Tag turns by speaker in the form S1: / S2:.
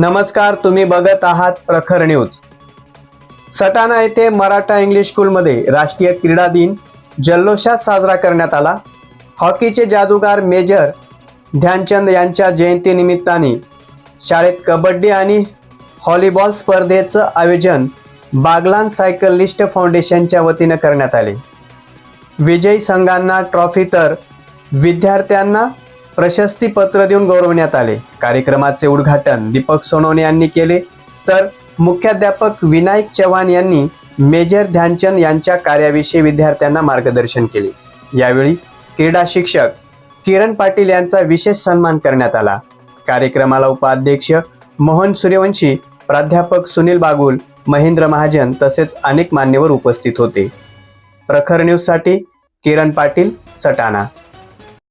S1: नमस्कार तुम्ही बघत आहात प्रखर न्यूज. सटाणा येथे मराठा इंग्लिश स्कूलमध्ये राष्ट्रीय क्रीडा दिन जल्लोषात साजरा करण्यात आला. हॉकीचे जादूगार मेजर ध्यानचंद यांच्या जयंतीनिमित्ताने शाळेत कबड्डी आणि व्हॉलीबॉल स्पर्धेचं आयोजन बागलान सायकलिस्ट फाउंडेशनच्या वतीनं करण्यात आले. विजयी संघांना ट्रॉफी तर विद्यार्थ्यांना प्रशस्तीपत्र देऊन गौरवण्यात आले. कार्यक्रमाचे उद्घाटन दीपक सोनवणे यांनी केले. तर मुख्याध्यापक विनायक चव्हाण यांनी मेजर ध्यानचंद यांच्या कार्याविषयी विद्यार्थ्यांना मार्गदर्शन केले. यावेळी क्रीडा शिक्षक किरण पाटील यांचा विशेष सन्मान करण्यात आला. कार्यक्रमाला उपाध्यक्ष मोहन सूर्यवंशी प्राध्यापक सुनील बागुल महेंद्र महाजन तसेच अनेक मान्यवर उपस्थित होते. प्रखर न्यूजसाठी किरण पाटील सटाणा.